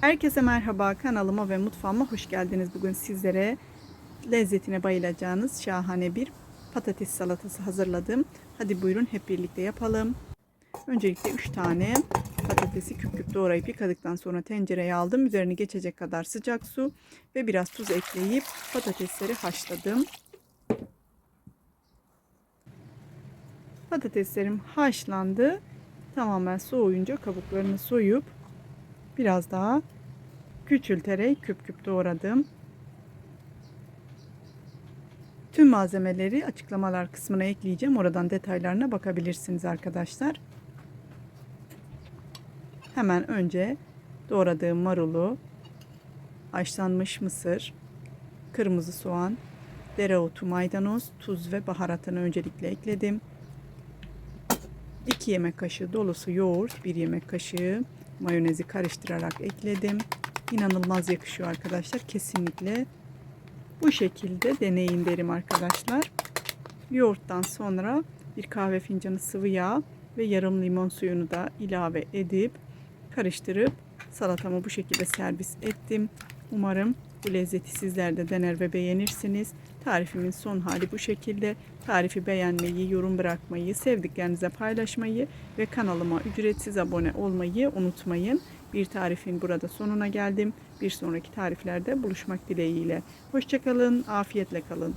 Herkese merhaba kanalıma ve mutfağıma hoş geldiniz. Bugün sizlere lezzetine bayılacağınız şahane bir patates salatası hazırladım. Hadi buyurun hep birlikte yapalım. Öncelikle 3 tane patatesi küp küp doğrayıp yıkadıktan sonra tencereye aldım. Üzerini geçecek kadar sıcak su ve biraz tuz ekleyip patatesleri haşladım. Patateslerim haşlandı. Tamamen soğuyunca kabuklarını soyup biraz daha küçülterek küp küp doğradım. Tüm malzemeleri açıklamalar kısmına ekleyeceğim. Oradan detaylarına bakabilirsiniz arkadaşlar. Hemen önce doğradığım marulu, haşlanmış mısır, kırmızı soğan, dereotu, maydanoz, tuz ve baharatını öncelikle ekledim. 2 yemek kaşığı dolusu yoğurt, 1 yemek kaşığı mayonezi karıştırarak ekledim. İnanılmaz yakışıyor arkadaşlar. Kesinlikle bu şekilde deneyin derim arkadaşlar. Yoğurttan sonra bir kahve fincanı sıvı yağ ve yarım limon suyunu da ilave edip karıştırıp salatamı bu şekilde servis ettim. Umarım bu lezzeti sizler de dener ve beğenirsiniz. Tarifimin son hali bu şekilde. Tarifi beğenmeyi, yorum bırakmayı, sevdiklerinize paylaşmayı ve kanalıma ücretsiz abone olmayı unutmayın. Bir tarifin burada sonuna geldim. Bir sonraki tariflerde buluşmak dileğiyle. Hoşçakalın, afiyetle kalın.